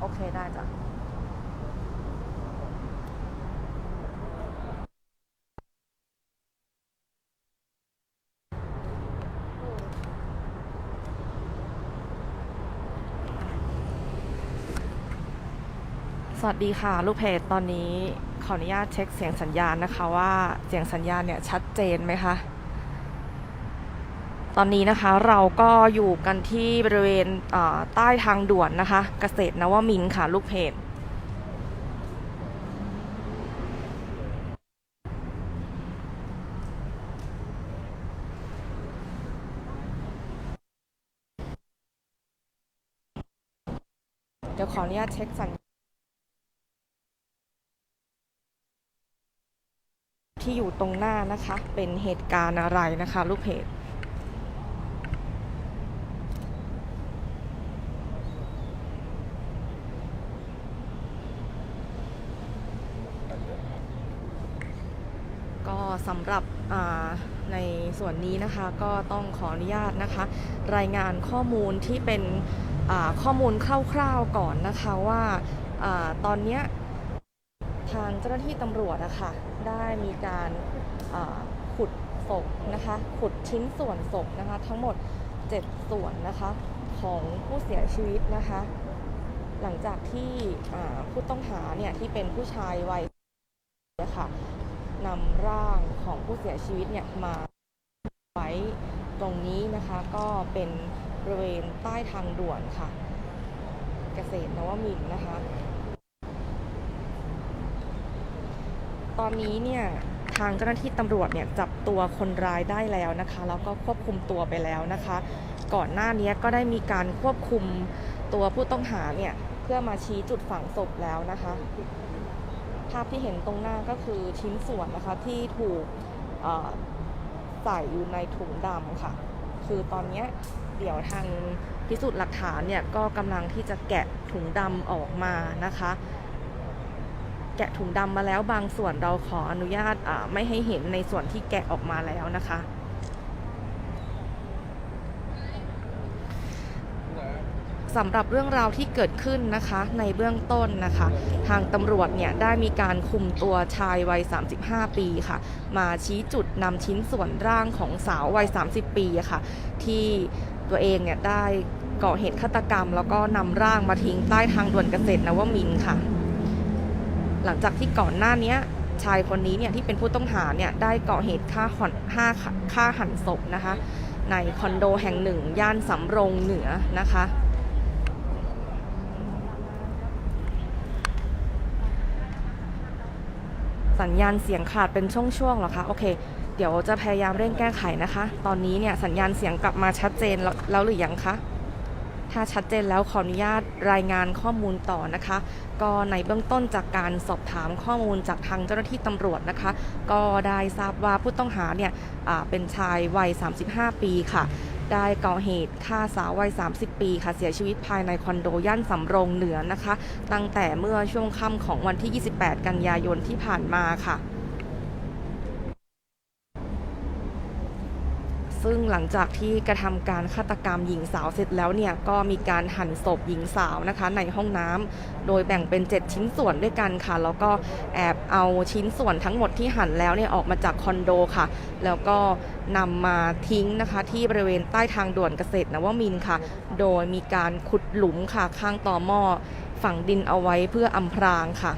โอเคได้จ้ะสวัสดีค่ะ ลูกเพจตอนนี้ขออนุญาตเช็คเสียงสัญญาณนะคะว่าเสียงสัญญาณเนี่ยชัดเจนไหมคะ ตอนนี้นะคะเราก็อยู่กันที่บริเวณใต้ทางด่วนนะคะเกษตรนวมินค่ะลูกเพจเดี๋ยวขออนุญาตเช็คสัญที่อยู่ตรงหน้านะคะ เป็นเหตุการณ์อะไรนะคะ ลูกเพจ ก็ สำหรับในส่วนนี้นะคะก็ต้องขออนุญาตนะคะ รายงานข้อมูลที่เป็นข้อมูลคร่าวๆก่อนนะคะว่าอตอนนี้ทางเจ้าหน้าที่ตำรวจนะคะได้มีการขุดศพนะคะขุดชิ้นส่วนศพนะคะทั้งหมด 7 ส่วนนะคะของผู้เสียชีวิตนะคะ หลังจากที่ผู้ต้องหาเนี่ยที่เป็นผู้ชายวัยค่ะ นำร่างของผู้เสียชีวิตเนี่ยมาไว้ตรงนี้นะคะก็เป็นบริเวณใต้ทางด่วนค่ะ เกษตรนวมินนะคะ ตอนนี้เนี่ยทางเจ้าหน้าที่ตำรวจเนี่ยจับตัวคนร้ายได้แล้วนะคะ แล้วก็ควบคุมตัวไปแล้วนะคะ ก่อนหน้านี้ก็ได้มีการควบคุมตัวผู้ต้องหาเนี่ยเพื่อมาชี้จุดฝังศพแล้วนะคะ ภาพที่เห็นตรงหน้าก็คือชิ้นส่วนนะคะที่ถูกใส่อยู่ในถุงดำค่ะ คือตอนนี้เดี๋ยวทางพิสูจน์หลักฐานเนี่ยก็กำลังที่จะแกะถุงดำออกมานะคะ แกะถุงดำมาแล้วบางส่วนเราขออนุญาตไม่ให้เห็นในส่วนที่แกะออกมาแล้วนะคะ สำหรับเรื่องราวที่เกิดขึ้นนะคะในเบื้องต้นนะคะ ทางตำรวจเนี่ยได้มีการคุมตัวชายวัย 35 ปีค่ะ มาชี้จุดนำชิ้นส่วนร่างของสาววัย 30 ปีอะค่ะ ที่ตัวเองเนี่ยได้ก่อเหตุฆาตกรรม แล้วก็นำร่างมาทิ้งใต้ทางด่วนเกษตรนวมินทร์ค่ะ หลังจากที่ก่อนหน้านี้ชายคนนี้เนี่ยที่เป็นผู้ต้องหาเนี่ยได้ก่อเหตุฆ่าหอนฆ่าฆ่าหันศพนะคะ ในคอนโดแห่งหนึ่ง ย่านสำโรงเหนือนะคะ สัญญาณเสียงขาดเป็นช่วงๆหรอคะ โอเค เดี๋ยวจะพยายามเร่งแก้ไขนะคะ ตอนนี้เนี่ยสัญญาณเสียงกลับมาชัดเจนแล้วแล้วหรือยังคะ ถ้าชัดเจนแล้วขออนุญาตรายงานข้อมูลต่อนะคะ ก็ในเบื้องต้นจากการสอบถามข้อมูลจากทางเจ้าหน้าที่ตำรวจนะคะ ก็ได้ทราบว่าผู้ต้องหาเนี่ยเป็นชายวัย 35 ปีค่ะ ได้ก่อเหตุฆ่าสาววัย 30 ปีค่ะเสียชีวิตภายในคอนโดย่านสำโรงเหนือนะคะ ตั้งแต่เมื่อช่วงค่ำของวันที่ 28 กันยายนที่ผ่านมาค่ะ ซึ่งหลังจากที่กระทำการฆาตกรรมหญิงสาวเสร็จแล้วเนี่ยก็มีการหั่นศพหญิงสาวนะคะ ในห้องน้ำโดยแบ่งเป็น 7 ชิ้นส่วนด้วยกันค่ะ แล้วก็แอบเอาชิ้นส่วนทั้งหมดที่หั่นแล้วเนี่ยออกมาจากคอนโดค่ะ แล้วก็นำมาทิ้งนะคะที่บริเวณใต้ทางด่วนเกษตรนวมินค่ะ โดยมีการขุดหลุมค่ะข้างต่อหม้อฝังดินเอาไว้เพื่ออำพรางค่ะ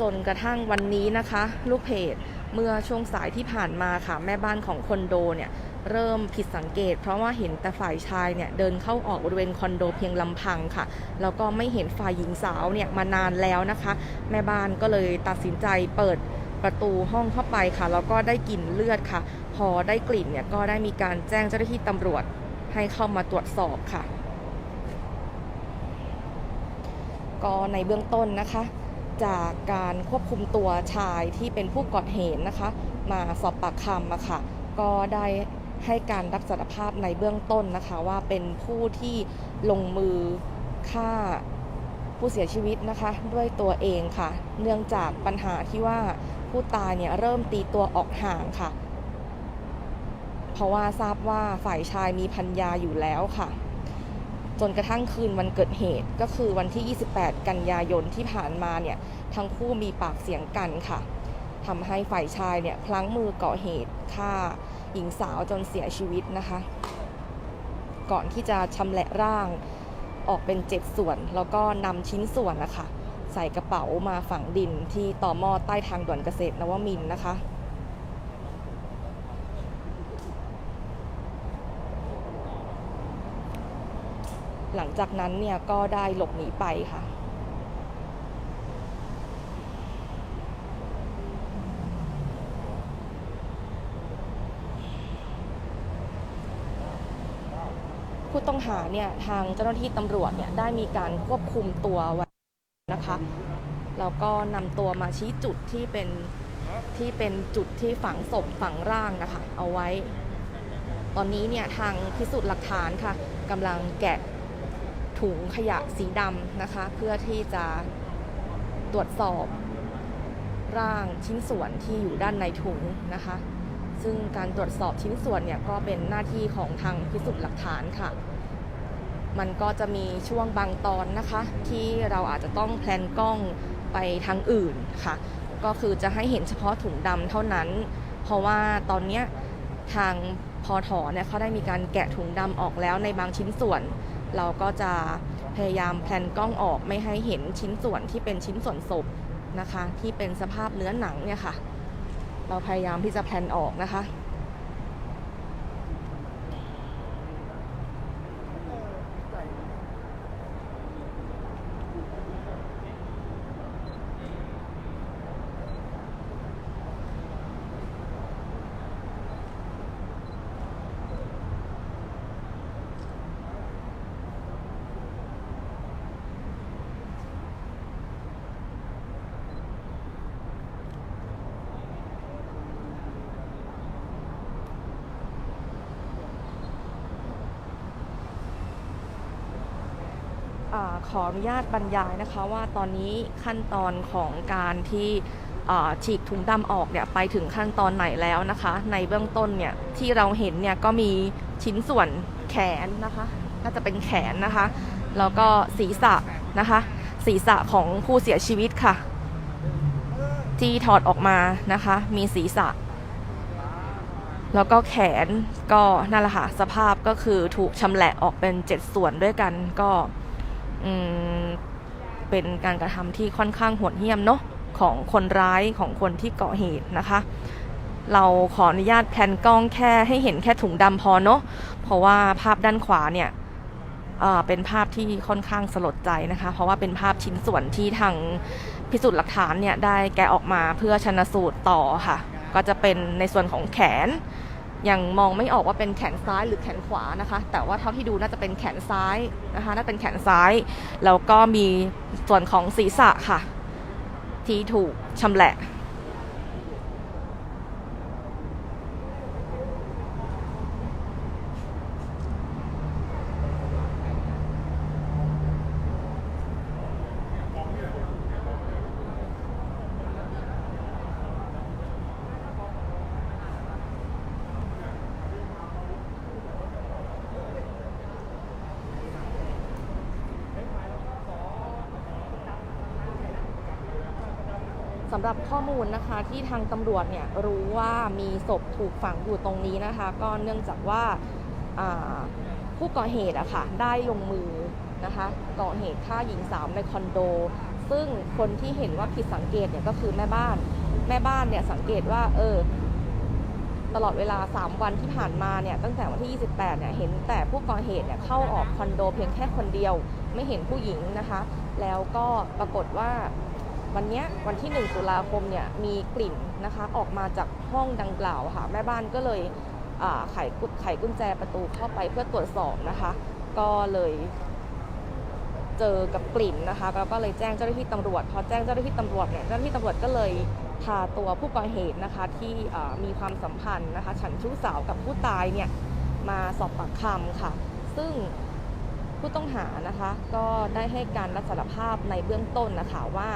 จนกระทั่งวันนี้นะคะ ลูกเพจเมื่อช่วงสายที่ผ่านมาค่ะแม่บ้านของคอนโดเนี่ยเริ่มผิดสังเกต เพราะว่าเห็นแต่ฝ่ายชายเนี่ยเดินเข้าออกบริเวณคอนโดเพียงลำพังค่ะแล้วก็ไม่เห็นฝ่ายหญิงสาวเนี่ยมานานแล้วนะคะ แม่บ้านก็เลยตัดสินใจเปิดประตูห้องเข้าไปค่ะแล้วก็ได้กลิ่นเลือดค่ะ พอได้กลิ่นเนี่ยก็ได้มีการแจ้งเจ้าหน้าที่ตำรวจให้เข้ามาตรวจสอบค่ะ ก็ในเบื้องต้นนะคะ จากการควบคุมตัวชายที่เป็นผู้ก่อเหตุนะคะ มาสอบปากคำอะค่ะก็ได้ให้การรับสารภาพในเบื้องต้นนะคะ ว่าเป็นผู้ที่ลงมือฆ่าผู้เสียชีวิตนะคะ ด้วยตัวเองค่ะ เนื่องจากปัญหาที่ว่าผู้ตายเนี่ยเริ่มตีตัวออกห่างค่ะ เพราะว่าทราบว่าฝ่ายชายมีพัญญาอยู่แล้วค่ะ จนกระทั่งคืนวันเกิดเหตุก็คือวันที่ 28 กันยายนที่ผ่านมาเนี่ยทั้งคู่มีปากเสียงกันค่ะทำให้ฝ่ายชายเนี่ยพลั้งมือก่อเหตุฆ่าหญิงสาวจนเสียชีวิตนะคะ ก่อนที่จะชำแหละร่างออกเป็นเจ็ดส่วน แล้วก็นำชิ้นส่วนนะคะ ใส่กระเป๋ามาฝังดินที่ต่อหม้อใต้ทางด่วนเกษตรนวมินนะคะ หลังจากนั้นเนี่ยก็ได้หลบหนีไปค่ะผู้ต้องหาเนี่ยทางเจ้าหน้าที่ตำรวจเนี่ยได้มีการควบคุมตัวไว้นะคะแล้วก็นำตัวมาชี้จุดที่เป็นที่เป็นจุดที่ฝังศพฝังร่างนะคะเอาไว้ ตอนนี้เนี่ยทางพิสูจน์หลักฐานค่ะกำลังแกะ ถุงขยะสีดำนะคะ เพื่อที่จะตรวจสอบร่างชิ้นส่วนที่อยู่ด้านในถุงนะคะ ซึ่งการตรวจสอบชิ้นส่วนเนี่ยก็เป็นหน้าที่ของทางพิสูจน์หลักฐานค่ะ มันก็จะมีช่วงบางตอนนะคะ ที่เราอาจจะต้องแพลนกล้องไปทางอื่นค่ะ ก็คือจะให้เห็นเฉพาะถุงดำเท่านั้น เพราะว่าตอนนี้ทางพอถอเนี่ยเขาได้มีการแกะถุงดำออกแล้วในบางชิ้นส่วน เราก็จะพยายามแพลนกล้องออกไม่ให้เห็นชิ้นส่วนที่เป็นชิ้นส่วนศพนะคะ ที่เป็นสภาพเนื้อหนังเนี่ยค่ะ เราพยายามที่จะแพลนออกนะคะ อาขออนุญาตบรรยายนะคะว่าตอนนี้ขั้นตอนของการที่ฉีกถุงดำออกเนี่ยไปถึงขั้นตอนไหนแล้วนะคะ ในเบื้องต้นเนี่ยที่เราเห็นเนี่ยก็มีชิ้นส่วนแขนนะคะน่าจะเป็นแขนนะคะ แล้วก็ศีรษะนะคะ ศีรษะของผู้เสียชีวิตค่ะ ที่ถอดออกมานะคะ มีศีรษะ แล้วก็แขนก็นั่นแหละค่ะสภาพก็คือถูกชำแหละออกเป็นเจ็ดส่วนด้วยกันก็ เป็นการกระทำที่ค่อนข้างโหดเหี้ยมเนาะของคนร้ายของคนที่เกาะเหตุนะคะ เราขออนุญาตแพลนกล้องแค่ให้เห็นแค่ถุงดำพอเนาะเพราะว่าภาพด้านขวาเนี่ยเป็นภาพที่ค่อนข้างสลดใจนะคะ เพราะว่าเป็นภาพชิ้นส่วนที่ทางพิสูจน์หลักฐานเนี่ยได้แกะออกมาเพื่อชนะสูตรต่อค่ะ ก็จะเป็นในส่วนของแขน ยังมองไม่ออกว่าเป็นแขนซ้ายหรือแขนขวานะคะ แต่ว่าเท่าที่ดูน่าจะเป็นแขนซ้ายนะคะน่าเป็นแขนซ้าย แล้วก็มีส่วนของศีรษะค่ะ ที่ถูกชำแหละ รับข้อมูลนะคะที่ทางตำรวจเนี่ยรู้ว่ามีศพถูกฝังอยู่ตรงนี้นะคะ ก็เนื่องจากว่าผู้ก่อเหตุอะค่ะได้ลงมือนะคะก่อเหตุฆ่าหญิงสาวในคอนโด ซึ่งคนที่เห็นว่าผิดสังเกตเนี่ยก็คือแม่บ้าน แม่บ้านเนี่ยสังเกตว่าเออตลอดเวลา 3 วันที่ผ่านมาเนี่ยตั้งแต่วันที่ 28 เนี่ยเห็นแต่ผู้ก่อเหตุเนี่ยเข้าออกคอนโดเพียงแค่คนเดียว ไม่เห็นผู้หญิงนะคะ แล้วก็ปรากฏว่า วันนี้วันที่ 1 ตุลาคมเนี่ยมีกลิ่นนะคะออกมาจากห้องดังกล่าวค่ะแม่บ้านก็เลยไขกุไขกุญแจประตูเข้าไปเพื่อตรวจสอบนะคะ ก็เลยเจอกับกลิ่นนะคะแล้วก็เลยแจ้งเจ้าหน้าที่ตำรวจพอแจ้งเจ้าหน้าที่ตำรวจเนี่ยเจ้าหน้าที่ตำรวจก็เลยพาตัวผู้ก่อเหตุนะคะที่มีความสัมพันธ์นะคะ ฉันชู้สาวกับผู้ตายเนี่ยมาสอบปากคำค่ะ ซึ่งผู้ต้องหานะคะ ก็ได้ให้การรับสารภาพในเบื้องต้นนะคะว่า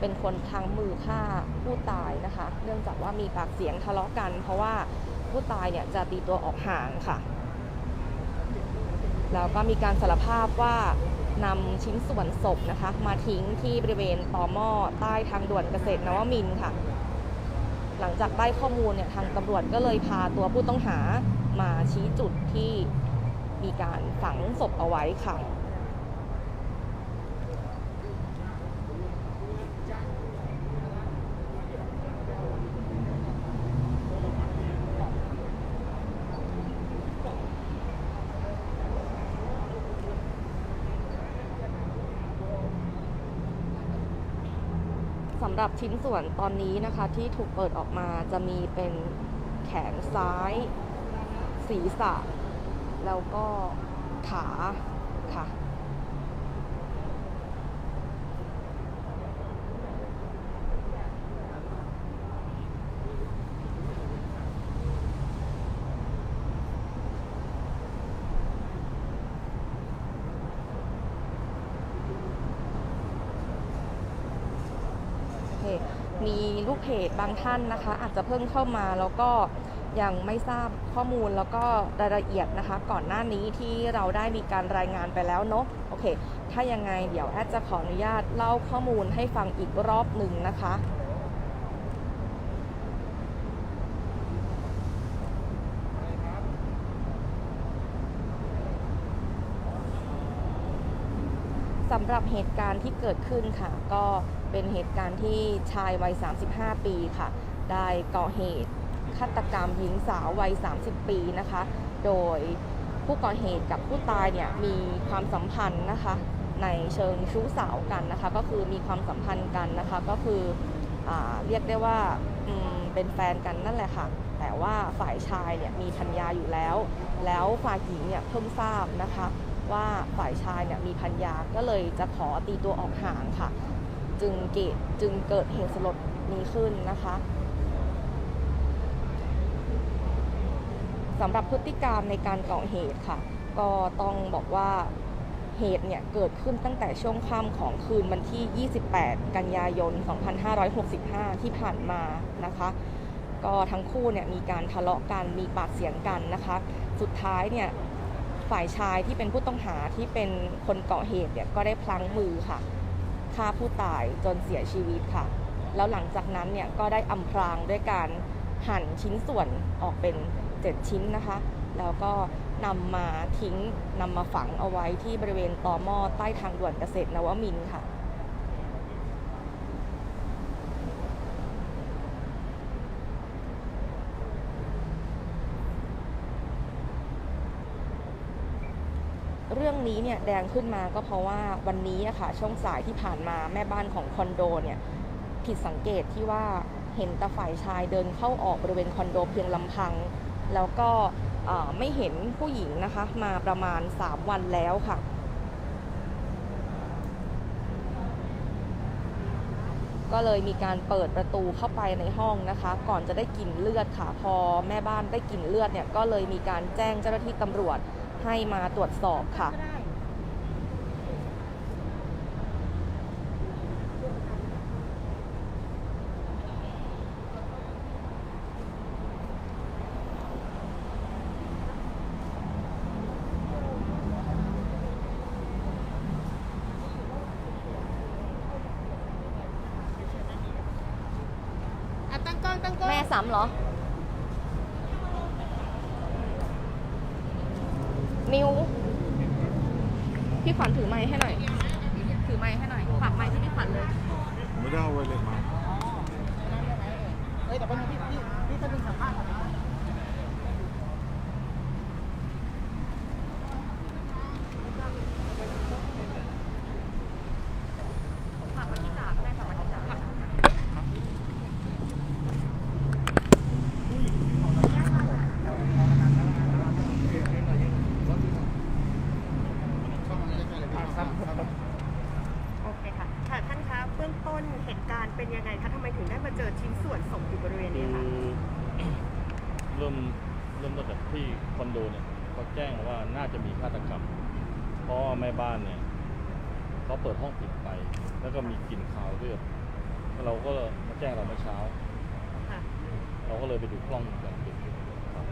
เป็นคนพลังมือฆ่าผู้ตายนะคะ เนื่องจากว่ามีปากเสียงทะเลาะกัน เพราะว่าผู้ตายเนี่ยจะตีตัวออกห่างค่ะ แล้วก็มีการสารภาพว่านำชิ้นส่วนศพนะคะ มาทิ้งที่บริเวณต่อหม้อใต้ทางด่วนเกษตรนวมินค่ะ หลังจากได้ข้อมูลเนี่ยทางตำรวจก็เลยพาตัวผู้ต้องหามาชี้จุดที่มีการฝังศพเอาไว้ค่ะ สำหรับชิ้นส่วนตอนนี้นะคะที่ถูกเปิดออกมาจะมีเป็นแขนซ้าย ศีรษะ แล้วก็ขาค่ะ โอเคมีลูกเพ จบางท่านนะคะ อาจจะเพิ่งเข้ามาแล้วก็ยังไม่ทราบข้อมูลแล้วก็รายละเอียดนะคะ ก่อนหน้านี้ที่เราได้มีการรายงานไปแล้วเนาะโอเค ถ้ายังไงเดี๋ยวแอดจะขออนุญาตเล่าข้อมูลให้ฟังอีกรอบหนึ่งนะคะ สำหรับเหตุการณ์ที่เกิดขึ้นค่ะ ก็เป็นเหตุการณ์ที่ชายวัย 35 ปีค่ะ ได้ก่อเหตุฆาตกรรมหญิงสาววัย 30 ปีนะคะ โดยผู้ก่อเหตุกับผู้ตายเนี่ยมีความสัมพันธ์นะคะ ในเชิงชู้สาวกันนะคะ ก็คือมีความสัมพันธ์กันนะคะ ก็คืออเรียกได้ว่าเป็นแฟนกันนั่นแหละค่ะ แต่ว่าฝ่ายชายเนี่ยมีพัญญาอยู่แล้ว แล้วฝ่ายหญิงเนี่ยเพิ่งทราบนะคะ ว่าฝ่ายชายเนี่ยมีพัญญาก็เลยจะขอตีตัวออกห่างค่ะ จึงเกิดจึงเกิดเหตุสลดนี้ขึ้นนะคะสำหรับพฤติการมในการก่อเหตุค่ะ ก็ต้องบอกว่าเหตุเนี่ยเกิดขึ้นตั้งแต่ช่วงค่ำของคืนวันที่ 28 กันยายน 2565 ที่ผ่านมานะคะ ก็ทั้งคู่เนี่ยมีการทะเลาะกันมีปากเสียงกันนะคะ สุดท้ายเนี่ย ฝ่ายชายที่เป็นผู้ต้องหาที่เป็นคนเกาะเหตุเนี่ยก็ได้พลั้งมือค่ะฆ่าผู้ตายจนเสียชีวิตค่ะ แล้วหลังจากนั้นเนี่ยก็ได้อำพรางด้วยการหั่นชิ้นส่วนออกเป็น 7 ชิ้นนะคะ แล้วก็นำมาทิ้งนำมาฝังเอาไว้ที่บริเวณตอหม้อใต้ทางด่วนเกษตรนวมินทร์ค่ะ เรื่อง นี้เนี่ยแดงขึ้นมาก็เพราะว่าวันนี้อะค่ะช่วงสายที่ผ่านมาแม่บ้านของคอนโดเนี่ยผิดสังเกตที่ว่าเห็นแต่ฝ่ายชายเดินเข้าออกบริเวณคอนโดเพียงลำพัง แล้วก็ไม่เห็นผู้หญิงนะคะมาประมาณ 3 วันแล้วค่ะก็เลยมีการเปิดประตูเข้าไปในห้องนะคะ ก่อนจะได้กลิ่นเลือดค่ะพอแม่บ้านได้กลิ่นเลือดเนี่ยก็เลยมีการแจ้งเจ้าหน้าที่ตำรวจให้มาตรวจสอบค่ะ อะตั้งกล้องตั้งกล้อง แม่ซ้ำ เหรอ นิว พี่ขวัญถือไม้ให้หน่อย ถือไม้ให้หน่อยฝากไม้ที่พี่ขวัญเลย ผมไม่ได้เอาไวเลยมาเฮ้ยแต่เป็นพี่พี่พี่จะดึงสัมภาษณ์ก่อนนะ ฝากไว้ที่จ่าก็ได้ฝากไว้ที่จ่า โอเคค่ะ ค่ะท่านคะเบื้องต้นเหตุการณ์เป็นยังไงคะทำไมถึงได้มาเจอชิ้นส่วนศพอยู่บริเวณ คื นี้ อ คะ เริ่มเริ่มต้นจากที่คอนโดเนี่ยเขาแจ้งว่าน่าจะมีฆาตกรรม เพราะว่าแม่บ้านเนี่ยเขาเปิดห้องปิดไป แล้วก็มีกลิ่นคาวเลือดเราก็มาแจ้งเราเมื่อเช้า ค่ะเราก็เลยไปดูกล้องวงจรปิดครับ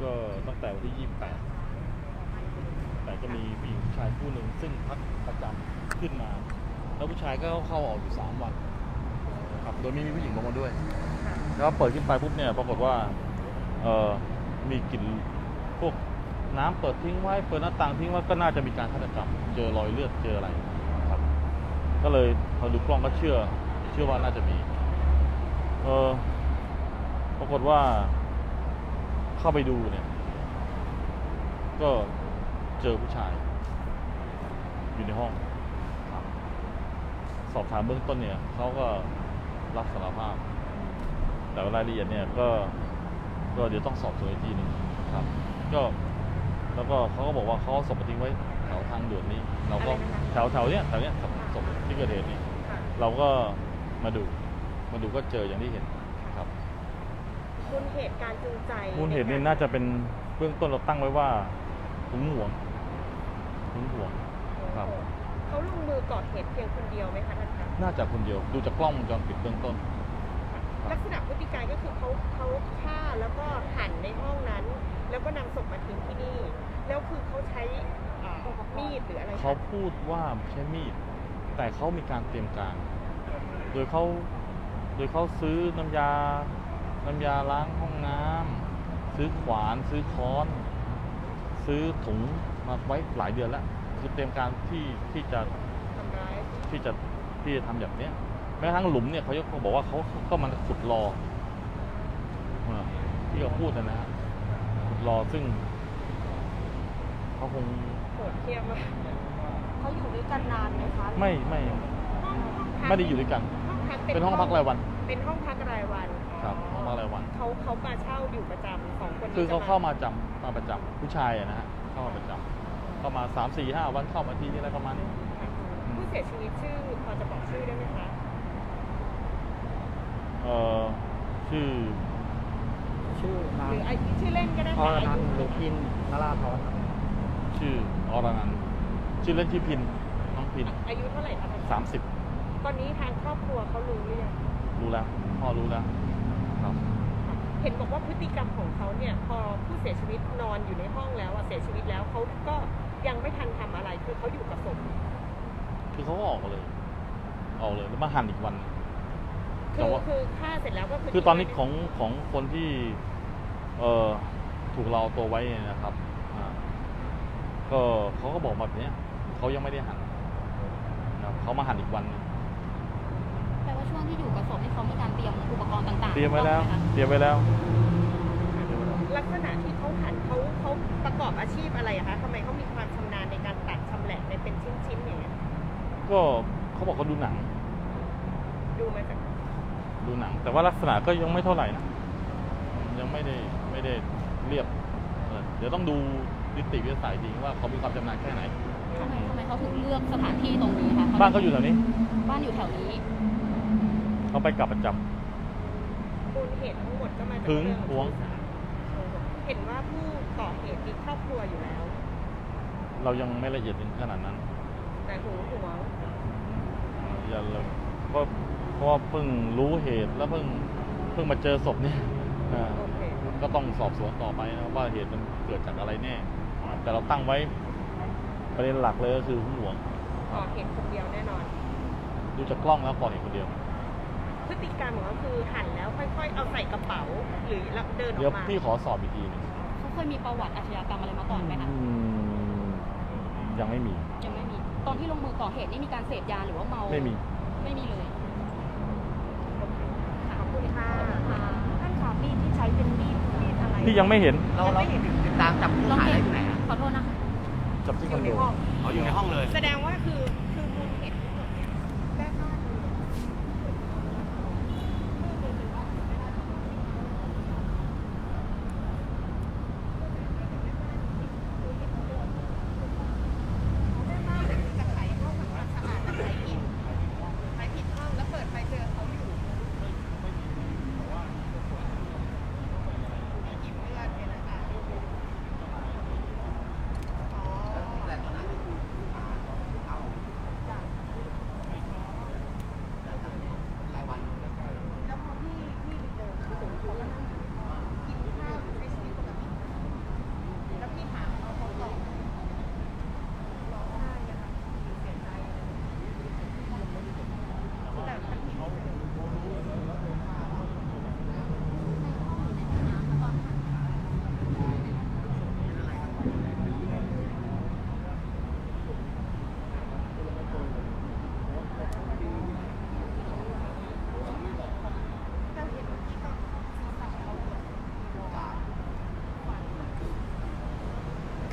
ก็ตั้งแต่วันที่ 28 แต่ก็มีผู้หญิงผู้ชายคู่หนึ่งซึ่งพักประจำขึ้นมา แล้วผู้ชายก็เข้าออกอยู่ 3 วันครับโดยไม่มีผู้หญิงลงมาด้วย ค่ะแล้วเปิดขึ้นไปปุ๊บเนี่ยปรากฏว่าเออมีกลิ่นพวกน้ำเปิดทิ้งไว้เปิดหน้าต่างทิ้งไว้ก็น่าจะมีการฆาตกรรมเจอรอยเลือดเจออะไรครับ ก็เลยพอดูกล้องก็เชื่อ เชื่อว่าน่าจะมี เออปรากฏว่า เข้าไปดูเนี่ย ก็เจอผู้ชาย อยู่ในห้อง สอบถามเบื้องต้นเนี่ย เขาก็รับสารภาพ แต่ว่ารายละเอียดเนี่ยก็ก็เดี๋ยวต้องสอบสวนอีกทีหนึ่งครับ ก็แล้วก็เขาก็บอกว่าเขาเอาศพมาทิ้งไว้แถวทางด่วนนี้ เราก็อะไรนะคะแถวแถวเนี้ยแถวเนี้ยศพศพที่เกิดเหตุนี่ค่ะเราก็ มาดูมาดูก็เจออย่างที่เห็นครับมูลเหตุการจูงใจมูลเหตุนี่น่าจะเป็นเบื้องต้นเราตั้งไว้ว่าหึงหวงหึงหวงครับเขาลงมือก่อเหตุเพียงคนเดียวไหมคะท่านคะน่าจะคนเดียวดูจากกล้องวงจรปิดเบื้องต้น ลักษณะพฤติการก็คือเขาเขาฆ่าแล้วก็หั่นในห้องนั้น แล้วก็นำศพมาทิ้งที่นี่ แล้วคือเขาใช้อ่ามีดหรืออะไรคะเขาพูดว่าใช้มีด แต่เขามีการเตรียมการ โดยเขาโดยเขาซื้อน้ำยา น้ำยาล้างห้องน้ำซื้อขวานซื้อค้อน ซื้อถุงมาไว้หลายเดือนแล้วคือเตรียมการที่ที่จะทำร้ายที่จะที่จะทำแบบเนี้ยแม้กระทั่งหลุมเนี่ยเขาก็บอกว่าเขาก็มันขุดรอเออที่เขาพูดนะนะฮะขุดรอซึ่งเขาคงโหดเหี้ยมมากเขาอยู่ด้วยกันนานไหมคะไม่ไม่ห้องห้องพักไม่ได้อยู่ด้วยกันห้อง พักเป็นห้องพักรายวัน เป็นห้องพักรายวันครับห้องพักรายวัน เขาเขามาเช่าอยู่ประจำสองคนนี้คือเขาจะเข้ามาจำมาประจำผู้ชายอะนะฮะเข้ามาประจำเข้ามาสามสี่ห้าวันเข้ามาทีนี้อะไรประมาณนี้ ผู้เสียชีวิตชื่อพอจะบอกชื่อได้ไหมคะเอ่อชื่อชื่อนาหงรืออายุชื่อเล่นก็ได้อรค่ะนันอาท์ยุหรือพินนราธรครับชื่ออรนันท์ชื่อเล่นชื่อพินน้องพินอายุเท่าไหร่คะสามสิบ ตอนนี้ทางครอบครัวเขารู้หรือยังรู้แล้วพ่อรู้แล้วครับเห็นบอกว่าพฤติกรรมของเขาเนี่ยพอผู้เสียชีวิตนอนอยู่ในห้องแล้วอะเสียชีวิตแล้วเขาก็ยังไม่ทันทำอะไรคือเขาอยู่กับศพคือเขาก็ออกมาเลย ออกเลยแล้วมาหั่นอีกวันคืแต่อว่าคือฆ่าเสร็จแล้วก็คือคือตอนนี้ของของคนที่ เอ่อถูกเราเอาตัวไว้เนี่ยนะครับอ่าก็เขาก็บอกมาแบบเนี้ยเขายังไม่ได้หั่นนะครับเขามาหั่นอีกวันหนึ่งแปลว่าช่วงที่อยู่กับศพนี่เขามีการเตรียมอุปกรณ์ต่างๆเตรียมไว้แล้วถูกต้องหมคะเตรียมไว้แล้ว เตรียมไว้แล้ว ลักษณะที่เขาหั่นเขาเขาประกอบอาชีพอะไรอะคะทำไมเขามีความชำนาญในการตัดชำแหละในเป็นชิ้นๆอย่างเงี้ยก็เขาบอกเขาดูหนัง ดูมาจากดูหนัง แต่ว่าลักษณะก็ยังไม่เท่าไหร่นะยังไม่ได้ไม่ได้เรียบเออเดี๋ยวต้องดูนิติวิทยาศาสตร์จริงว่าเขามีความชำนาญแค่ไหน ทำไมทำไมเขาถึงเลือกสถานที่ตรงนี้คะบ้านเขาอยู่แถวนี้ บ้านอยู่แถวนี้ เขาไปกลับประจำมูลเหตุทั้งหมดก็มาจากหึงเรื่องหวงชู้สาวเห็นว่าผู้ก่อเหตุมีครอบครัวอยู่แล้วเรายังไม่ละเอียดถึงขนาดนั้นแต่หึงหวงอย่าเลยก็เพราะว่าเพิ่งรู้เหตุแล้วเพิ่งเพิ่งมาเจอศพเนี่ยอ่า โอเคก็ต้องสอบสวนต่อไปนะว่าเหตุมันเกิดจากอะไรแน่ แต่เราตั้งไว้ประเด็นหลักเลยก็คือหึงหวงก่อเหตุคนเดียวแน่นอน ดูจากกล้องแล้วก่อเหตุคนเดียว พฤติกรรมของเขาคือหั่นแล้วค่อยๆ เอาใส่กระเป๋า หรือแล้วเดินอเดี๋ยอวกมาพี่ขอสอบอีกทีหนึงเขาเคยมีประวัติอาชญากรรมอะไรมาก่อนไหมคะอืมยังไม่มี ยังไม่มี ตอนที่ลงมือก่อเหตุนี่มีการเสพยาหรือว่าเมาไม่มี ไม่มีเลยขอบคุณค่ะท่านขามีดที่ใช้เป็นมีดมีดอะไรที่ยังไม่เห็นเราเราติดตามจับผู้ลองหาเห็ได้นอยู่ไหนอะขอโทษนะคะจับที่อคอนยู่โดในห้องอ๋ออยู่ในห้องเลย แสดงว่าคือคือมูลเหตุทั้งหมดเนี่ยแก้ผ้าดู จะไขห้องทำความสะอาดและไขผิดไขผิดห้องแล้วเปิดไปเจอเขาอยู่หยิบเลือดเนี่ยนะคะอ๋อ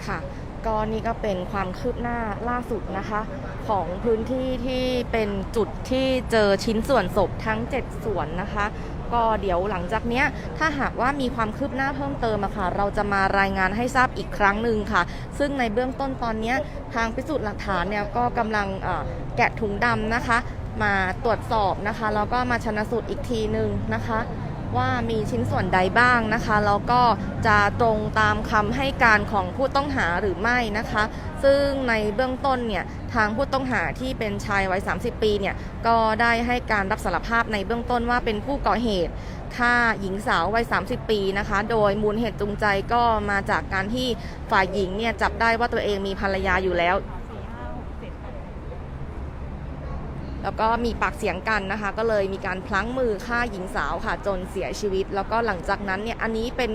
ค่ะ ก็นี่ก็เป็นความคืบหน้าล่าสุดนะคะ ของพื้นที่ที่เป็นจุดที่เจอชิ้นส่วนศพทั้ง 7 ส่วนนะคะ ก็เดี๋ยวหลังจากเนี้ยถ้าหากว่ามีความคืบหน้าเพิ่มเติมอะค่ะ เราจะมารายงานให้ทราบอีกครั้งหนึ่งค่ะ ซึ่งในเบื้องต้นตอนเนี้ยทางพิสูจน์หลักฐานเนี่ยก็กำลังแกะถุงดำนะคะ มาตรวจสอบนะคะแล้วก็มาชนะสูตรอีกทีหนึ่งนะคะ ว่ามีชิ้นส่วนใดบ้างนะคะ แล้วก็จะตรงตามคำให้การของผู้ต้องหาหรือไม่นะคะ ซึ่งในเบื้องต้นเนี่ยทางผู้ต้องหาที่เป็นชายวัย 30 ปีเนี่ยก็ได้ให้การรับสารภาพในเบื้องต้นว่าเป็นผู้ก่อเหตุฆ่าหญิงสาววัย 30 ปีนะคะ โดยมูลเหตุจูงใจก็มาจากการที่ฝ่ายหญิงเนี่ยจับได้ว่าตัวเองมีภรรยาอยู่แล้ว แล้วก็มีปากเสียงกันนะคะ ก็เลยมีการพลั้งมือฆ่าหญิงสาวค่ะ จนเสียชีวิต แล้วก็หลังจากนั้นเนี่ยอันนี้เป็น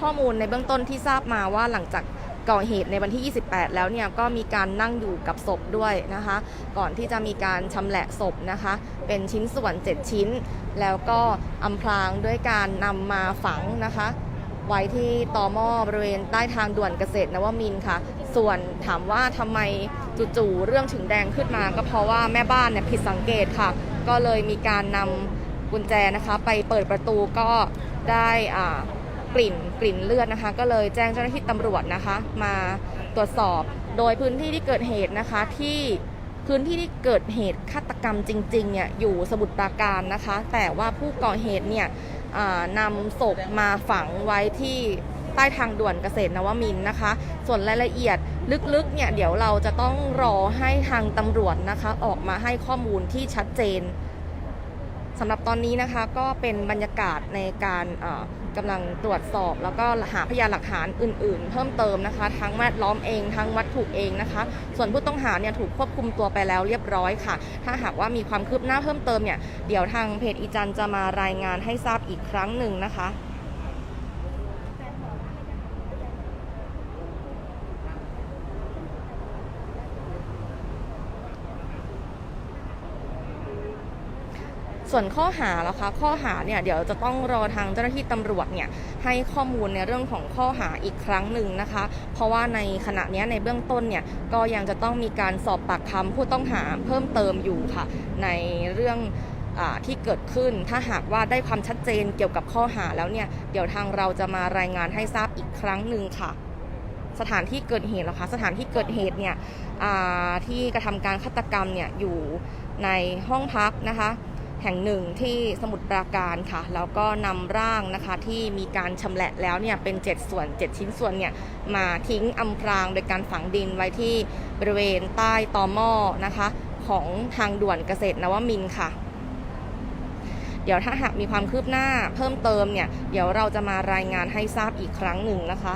ข้อมูลในเบื้องต้นที่ทราบมาว่าหลังจากก่อเหตุในวันที่ 28 แล้วเนี่ยก็มีการนั่งอยู่กับศพด้วยนะคะ ก่อนที่จะมีการชำแหละศพนะคะ เป็นชิ้นส่วน 7 ชิ้น แล้วก็อำพรางด้วยการนำมาฝังนะคะ ไว้ที่ตอหม้อบริเวณใต้ทางด่วนเกษตรนวมินทร์ค่ะ ส่วนถามว่าทำไมจู่ๆเรื่องถึงแดงขึ้นมาก็เพราะว่าแม่บ้านเนี่ยผิดสังเกตค่ะ ก็เลยมีการนำกุญแจนะคะไปเปิดประตูก็ได้อ่ากลิ่นกลิ่นเลือดนะคะ ก็เลยแจ้งเจ้าหน้าที่ตำรวจนะคะ มาตรวจสอบโดยพื้นที่ที่เกิดเหตุนะคะที่พื้นที่ที่เกิดเหตุฆาตกรรมจริงๆเนี่ยอยู่สมุทรปราการนะคะ แต่ว่าผู้ก่อเหตุเนี่ยนำศพมาฝังไว้ที่ ใต้ทางด่วนเกษตรนวมินทร์นะคะ ส่วนรายละเอียดลึกๆเนี่ยเดี๋ยวเราจะต้องรอให้ทางตำรวจนะคะ ออกมาให้ข้อมูลที่ชัดเจนสำหรับตอนนี้นะคะก็เป็นบรรยากาศในการกำลังตรวจสอบ แล้วก็หาพยานหลักฐานอื่น ๆ เพิ่มเติมนะคะ ทั้งแวดล้อมเองทั้งวัตถุเองนะคะ ส่วนผู้ต้องหาเนี่ยถูกควบคุมตัวไปแล้วเรียบร้อยค่ะ ถ้าหากว่ามีความคืบหน้าเพิ่มเติมเนี่ยเดี๋ยวทางเพจอีจันจะมารายงานให้ทราบอีกครั้งหนึ่งนะคะ ส่วนข้อหาแล้วคะข้อหาเนี่ยเดี๋ยวจะต้องรอทางเจ้าหน้าที่ตำรวจเนี่ยให้ข้อมูลในเรื่องของข้อหาอีกครั้งหนึ่งนะคะ เพราะว่าในขณะนี้ในเบื้องต้นเนี่ยก็ยังจะต้องมีการสอบปากคำผู้ต้องหาเพิ่มเติมอยู่ค่ะ ในเรื่องที่เกิดขึ้นถ้าหากว่าได้ความชัดเจนเกี่ยวกับข้อหาแล้วเนี่ย เดี๋ยวทางเราจะมารายงานให้ทราบอีกครั้งหนึ่งค่ะ สถานที่เกิดเหตุหรอคะสถานที่เกิดเหตุเนี่ยที่กระทำการฆาตกรรมเนี่ยอยู่ในห้องพักนะคะ แห่งหนึ่งที่สมุทรปราการค่ะ แล้วก็นำร่างนะคะที่มีการชำแหละแล้วเนี่ยเป็น 7 ส่วน 7 ชิ้นส่วนเนี่ยมาทิ้งอำพรางโดยการฝังดินไว้ที่บริเวณใต้ตอหม้อนะคะของทางด่วนเกษตรนวมินทร์ค่ะ เดี๋ยวถ้าหากมีความคืบหน้าเพิ่มเติมเนี่ย เดี๋ยวเราจะมารายงานให้ทราบอีกครั้งหนึ่งนะคะ